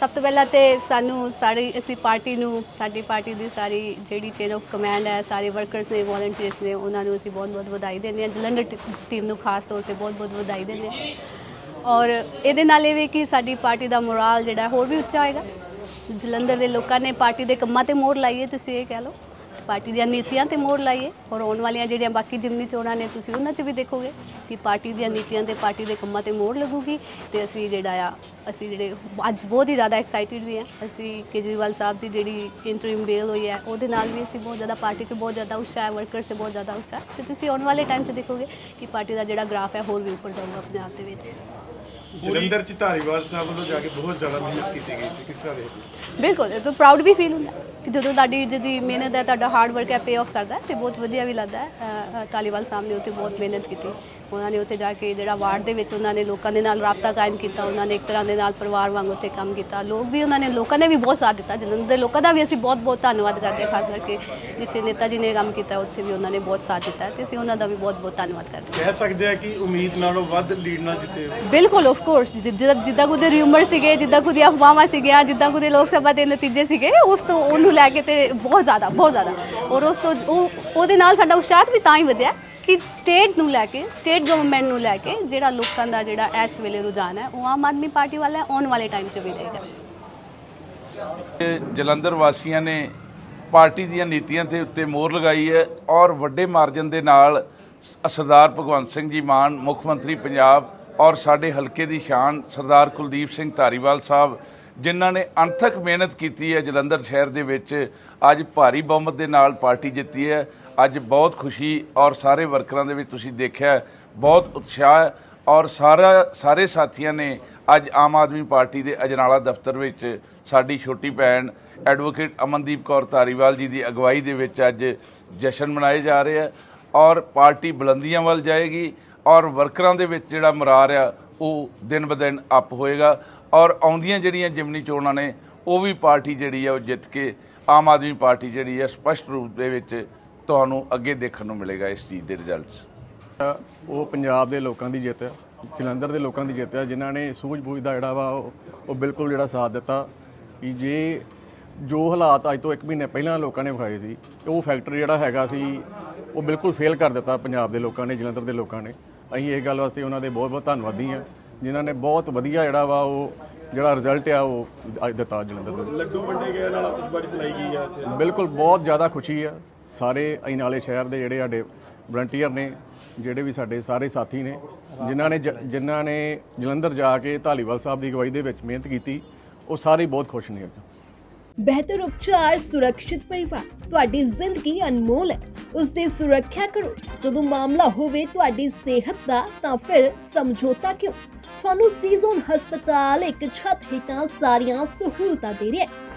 ਸਭ ਤੋਂ ਪਹਿਲਾਂ ਤੇ ਸਾਨੂੰ ਸਾਰੀ, ਅਸੀਂ ਪਾਰਟੀ ਨੂੰ, ਸਾਡੀ ਪਾਰਟੀ ਦੀ ਸਾਰੀ ਜਿਹੜੀ ਚੇਨ ਆਫ ਕਮਾਂਡ ਹੈ, ਸਾਰੇ ਵਰਕਰਸ ਨੇ ਵੋਲੰਟੀਅਰਸ ਨੇ, ਉਹਨਾਂ ਨੂੰ ਅਸੀਂ ਬਹੁਤ ਬਹੁਤ ਵਧਾਈ ਦਿੰਦੇ ਹਾਂ। ਜਲੰਧਰ ਟੀਮ ਨੂੰ ਖਾਸ ਤੌਰ ਤੇ ਬਹੁਤ ਬਹੁਤ ਵਧਾਈ ਦਿੰਦੇ ਹਾਂ। ਔਰ ਇਹਦੇ ਨਾਲ ਇਹ ਵੀ ਕਿ ਸਾਡੀ ਪਾਰਟੀ ਦਾ ਮੋਰਲ ਜਿਹੜਾ ਹੋਰ ਵੀ ਉੱਚਾ ਹੋਏਗਾ। ਜਲੰਧਰ ਦੇ ਲੋਕਾਂ ਨੇ ਪਾਰਟੀ ਦੇ ਕੰਮਾਂ ਤੇ ਮੋਹਰ ਲਾਈ ਹੈ, ਤੁਸੀਂ ਇਹ ਕਹਿ ਲਓ। ਪਾਰਟੀ ਦੀਆਂ ਨੀਤੀਆਂ ਤੇ ਮੋਹਰ ਲਾਈਏ ਔਰ ਆਉਣ ਵਾਲੀਆਂ ਜਿਹੜੀਆਂ ਬਾਕੀ ਜਿਮਨੀ ਚੋਣਾਂ ਨੇ ਤੁਸੀਂ ਉਹਨਾਂ 'ਚ ਵੀ ਦੇਖੋਗੇ ਕਿ ਪਾਰਟੀ ਦੀਆਂ ਨੀਤੀਆਂ ਤੇ ਪਾਰਟੀ ਦੇ ਕੰਮਾਂ ਤੇ ਮੋਹਰ ਲੱਗੂਗੀ ਤੇ ਅਸੀਂ ਜਿਹੜਾ ਆ, ਅਸੀਂ ਜਿਹੜੇ ਅੱਜ ਬਹੁਤ ਹੀ ਜ਼ਿਆਦਾ ਐਕਸਾਈਟਿਡ ਵੀ ਹਾਂ। ਅਸੀਂ ਕੇਜਰੀਵਾਲ ਸਾਹਿਬ ਦੀ ਜਿਹੜੀ ਇੰਟਰਿਮ ਬੇਲ ਹੋਈ ਹੈ, ਉਹਦੇ ਨਾਲ ਵੀ ਅਸੀਂ ਬਹੁਤ ਜ਼ਿਆਦਾ ਪਾਰਟੀ 'ਚ ਬਹੁਤ ਜ਼ਿਆਦਾ ਉਤਸ਼ਾਹ ਹੈ ਵਰਕਰਸ 'ਚ ਬਹੁਤ ਜ਼ਿਆਦਾ ਉਤਸ਼ਾਹ ਹੈ। ਤੇ ਤੁਸੀਂ ਆਉਣ ਵਾਲੇ ਟਾਈਮ 'ਚ ਦੇਖੋਗੇ ਕਿ ਪਾਰਟੀ ਦਾ ਜਿਹੜਾ ਗ੍ਰਾਫ ਹੈ ਹੋਰ ਵੀ ਉੱਪਰ ਜਾਊਗਾ ਆਪਣੇ ਆਪ ਦੇ ਵਿੱਚ। ਜਲੰਧਰ ਚ ਧਾਰੀਵਾਲ ਸਾਹਿਬ ਵੱਲੋਂ ਜਾ ਕੇ ਬਹੁਤ ਜ਼ਿਆਦਾ ਮਿਹਨਤ ਕੀਤੀ ਗਈ ਸੀ ਕਿਸ ਤਰ੍ਹਾਂ ਦੇਖਦੇ? ਬਿਲਕੁਲ ਇਹ ਤਾਂ ਪ੍ਰਾਊਡ ਵੀ ਫੀਲ ਹੁੰਦਾ ਕਿ ਜਦੋਂ ਤੁਹਾਡੀ ਜਿਹਦੀ ਮਿਹਨਤ ਹੈ ਤੁਹਾਡਾ ਹਾਰਡ ਵਰਕ ਹੈ ਪੇ ਆਫ ਕਰਦਾ ਤੇ ਬਹੁਤ ਵਧੀਆ ਵੀ ਲੱਗਦਾ ਹੈ ਧਾਲੀਵਾਲ ਸਾਹਿਬ ਨੇ ਉੱਥੇ ਬਹੁਤ ਮਿਹਨਤ ਕੀਤੀ ਉਹਨਾਂ ਨੇ ਉੱਥੇ ਜਾ ਕੇ ਜਿਹੜਾ ਵਾਰਡ ਦੇ ਵਿੱਚ ਉਹਨਾਂ ਨੇ ਲੋਕਾਂ ਦੇ ਨਾਲ ਰਾਬਤਾ ਕਾਇਮ ਕੀਤਾ ਉਹਨਾਂ ਨੇ ਇੱਕ ਤਰ੍ਹਾਂ ਦੇ ਨਾਲ ਪਰਿਵਾਰ ਵਾਂਗ ਉੱਥੇ ਕੰਮ ਕੀਤਾ। ਲੋਕ ਵੀ ਉਹਨਾਂ ਨੇ ਲੋਕਾਂ ਨੇ ਵੀ ਬਹੁਤ ਸਾਥ ਦਿੱਤਾ ਜਲੰਧਰ ਦੇ ਲੋਕਾਂ ਦਾ ਵੀ ਅਸੀਂ ਬਹੁਤ ਬਹੁਤ ਧੰਨਵਾਦ ਕਰਦੇ ਹਾਂ ਖਾਸ ਕਰਕੇ ਜਿੱਥੇ ਨੇਤਾ ਜੀ ਨੇ ਕੰਮ ਕੀਤਾ ਉੱਥੇ ਵੀ ਉਹਨਾਂ ਨੇ ਬਹੁਤ ਸਾਥ ਦਿੱਤਾ ਤੇ ਅਸੀਂ ਉਹਨਾਂ ਦਾ ਵੀ ਬਹੁਤ ਬਹੁਤ ਧੰਨਵਾਦ ਕਰਦੇ ਹਾਂ। ਕਹਿ ਸਕਦੇ ਆ ਕਿ ਉਮੀਦ ਨਾਲੋਂ ਵੱਧ ਲੀਡ ਨਾਲ ਜਿੱਤੇ। ਬਿਲਕੁਲ ਆਫ ਕੋਰਸ ਜਿੱਦਾਂ ਜਿੱਦਾਂ ਕੁਦੇ ਰਿਊਮਰ ਸੀਗੇ ਜਿੱਦਾਂ ਕੁਦੇ ਅਫਵਾਹਾਂ ਸੀਗੀਆਂ ਜਿੱਦਾਂ ਕੁਦੇ ਲੋਕ ਸਭਾ ਦੇ ਨਤੀਜੇ ਸੀਗੇ ਉਸ ਤੋਂ ਉਹਨੂੰ ਲੈ ਕੇ ਤੇ ਬਹੁਤ ਜ਼ਿਆਦਾ ਬਹੁਤ ਜ਼ਿਆਦਾ। ਔਰ ਉਸ ਤੋਂ ਉਹ ਉਹਦੇ ਨਾਲ ਸਾਡਾ ਉਤਸ਼ਾਹ ਵੀ ਤਾਂ ਹੀ ਵਧਿਆ। ਕਿ ਸਟੇਟ ਨੂੰ ਲੈ ਕੇ, ਸਟੇਟ ਗਵਰਨਮੈਂਟ ਨੂੰ ਲੈ ਕੇ ਜਿਹੜਾ ਲੋਕਾਂ ਦਾ ਜਿਹੜਾ ਇਸ ਵੇਲੇ ਰੁਝਾਨ ਹੈ, ਉਹ ਆਮ ਆਦਮੀ ਪਾਰਟੀ ਵਾਲਾ ਹੈ ਆਉਣ ਵਾਲੇ ਟਾਈਮ 'ਚ ਵੀ ਰਹੇਗਾ। ਜਲੰਧਰ ਵਾਸੀਆਂ ਨੇ ਪਾਰਟੀ ਦੀਆਂ ਨੀਤੀਆਂ ਤੇ ਉੱਤੇ ਮੋਹਰ ਲਗਾਈ ਹੈ ਔਰ ਵੱਡੇ ਮਾਰਜਨ ਦੇ ਨਾਲ ਸਰਦਾਰ ਭਗਵੰਤ ਸਿੰਘ ਜੀ ਮਾਨ, ਮੁੱਖ ਮੰਤਰੀ ਪੰਜਾਬ ਔਰ ਸਾਡੇ ਹਲਕੇ ਦੀ ਸ਼ਾਨ ਸਰਦਾਰ ਕੁਲਦੀਪ ਸਿੰਘ ਧਾਰੀਵਾਲ ਸਾਹਿਬ, ਜਿਨ੍ਹਾਂ ਨੇ ਅਣਥਕ ਮਿਹਨਤ ਕੀਤੀ ਹੈ ਜਲੰਧਰ ਸ਼ਹਿਰ ਦੇ ਵਿੱਚ, ਅੱਜ ਭਾਰੀ ਬਹੁਮਤ ਦੇ ਨਾਲ ਪਾਰਟੀ ਜਿੱਤੀ ਹੈ। ਅੱਜ ਬਹੁਤ ਖੁਸ਼ੀ ਔਰ ਸਾਰੇ ਵਰਕਰਾਂ ਦੇ ਵਿੱਚ ਤੁਸੀਂ ਦੇਖਿਆ ਬਹੁਤ ਉਤਸ਼ਾਹ ਔਰ ਸਾਰਾ, ਸਾਰੇ ਸਾਥੀਆਂ ਨੇ ਅੱਜ ਆਮ ਆਦਮੀ ਪਾਰਟੀ ਦੇ ਅਜਨਾਲਾ ਦਫ਼ਤਰ ਵਿੱਚ ਸਾਡੀ ਛੋਟੀ ਭੈਣ ਐਡਵੋਕੇਟ ਅਮਨਦੀਪ ਕੌਰ ਧਾਰੀਵਾਲ ਜੀ ਦੀ ਅਗਵਾਈ ਦੇ ਵਿੱਚ ਅੱਜ ਜਸ਼ਨ ਮਨਾਏ ਜਾ ਰਹੇ ਆ ਔਰ ਪਾਰਟੀ ਬੁਲੰਦੀਆਂ ਵੱਲ ਜਾਏਗੀ ਔਰ ਵਰਕਰਾਂ ਦੇ ਵਿੱਚ ਜਿਹੜਾ ਮਰਾਰ ਆ, ਉਹ ਦਿਨ ਬ ਦਿਨ ਅਪ ਹੋਏਗਾ ਔਰ ਆਉਂਦੀਆਂ ਜਿਹੜੀਆਂ ਜਿਮਨੀ ਚੋਣਾਂ ਨੇ, ਉਹ ਵੀ ਪਾਰਟੀ ਜਿਹੜੀ ਆ, ਉਹ ਜਿੱਤ ਕੇ ਆਮ ਆਦਮੀ ਪਾਰਟੀ ਜਿਹੜੀ ਆ, ਸਪਸ਼ਟ ਰੂਪ ਦੇ ਵਿੱਚ ਤੁਹਾਨੂੰ ਅੱਗੇ ਦੇਖਣ ਨੂੰ ਮਿਲੇਗਾ ਇਸ ਚੀਜ਼ ਦੇ ਰਿਜ਼ਲਟਸ ਉਹ ਪੰਜਾਬ ਦੇ ਲੋਕਾਂ ਦੀ ਜਿੱਤ ਹੈ ਜਲੰਧਰ ਦੇ ਲੋਕਾਂ ਦੀ ਜਿੱਤ ਹੈ ਜਿਨ੍ਹਾਂ ਨੇ ਸੂਝ-ਬੂਝ ਦਾ ਜਿਹੜਾ ਵਾ ਉਹ ਬਿਲਕੁਲ ਜਿਹੜਾ ਸਾਥ ਦਿੱਤਾ ਕਿ ਜੇ ਜੋ ਹਾਲਾਤ ਅੱਜ ਤੋਂ 1 ਮਹੀਨੇ ਪਹਿਲਾਂ ਲੋਕਾਂ ਨੇ ਵਿਖਾਏ ਸੀ ਉਹ ਫੈਕਟਰ ਜਿਹੜਾ ਹੈਗਾ ਸੀ ਉਹ ਬਿਲਕੁਲ ਫੇਲ ਕਰ ਦਿੱਤਾ ਪੰਜਾਬ ਦੇ ਲੋਕਾਂ ਨੇ ਜਲੰਧਰ ਦੇ ਲੋਕਾਂ ਨੇ। ਅਸੀਂ ਇਹ ਗੱਲ ਵਾਸਤੇ ਉਹਨਾਂ ਦੇ ਬਹੁਤ-ਬਹੁਤ ਧੰਨਵਾਦੀ ਹਾਂ ਜਿਨ੍ਹਾਂ ਨੇ ਬਹੁਤ ਵਧੀਆ ਜਿਹੜਾ ਵਾ ਉਹ ਜਿਹੜਾ ਰਿਜ਼ਲਟ ਆ ਉਹ ਅੱਜ ਦਿੱਤਾ ਜਲੰਧਰ ਦੇ। ਲੱਡੂ ਵੰਡੇ ਗਏ ਨਾਲ ਆਤਿਸ਼ਬਾਜ਼ੀ ਚਲਾਈ ਗਈ ਆ ਬਿਲਕੁਲ ਬਹੁਤ ਜ਼ਿਆਦਾ ਖੁਸ਼ੀ ਆ। ਸਾਰੇ ਅਈਨਾਲੇ ਸ਼ਹਿਰ ਦੇ ਜਿਹੜੇ ਸਾਡੇ ਵਲੰਟੀਅਰ ਨੇ, ਜਿਹੜੇ ਵੀ ਸਾਡੇ ਸਾਰੇ ਸਾਥੀ ਨੇ, ਜਿਨ੍ਹਾਂ ਨੇ ਜ- ਜਿਨ੍ਹਾਂ ਨੇ ਜਲੰਧਰ ਜਾ ਕੇ ਧਾਲੀਵਾਲ ਸਾਹਿਬ ਦੀ ਅਗਵਾਈ ਦੇ ਵਿੱਚ ਮਿਹਨਤ ਕੀਤੀ, ਉਹ ਸਾਰੇ ਬਹੁਤ ਖੁਸ਼ ਨੇ ਅੱਜ। ਬਿਹਤਰ ਉਪਚਾਰ ਸੁਰੱਖਿਅਤ ਪਰਿਵਾਰ, ਤੁਹਾਡੀ ਜ਼ਿੰਦਗੀ ਅਨਮੋਲ ਹੈ। ਉਸ ਦੀ ਸੁਰੱਖਿਆ ਕਰੋ। ਜਦੋਂ ਮਾਮਲਾ ਹੋਵੇ ਤੁਹਾਡੀ ਸਿਹਤ ਦਾ, ਤਾਂ ਫਿਰ ਸਮਝੌਤਾ ਕਿਉਂ? ਤੁਹਾਨੂੰ ਸੀਜ਼ਨ ਹਸਪਤਾਲ ਇੱਕ ਛੱਤ ਹੇਠਾਂ ਸਾਰੀਆਂ ਸਹੂਲਤਾਂ ਦੇ ਰਿਹਾ ਹੈ।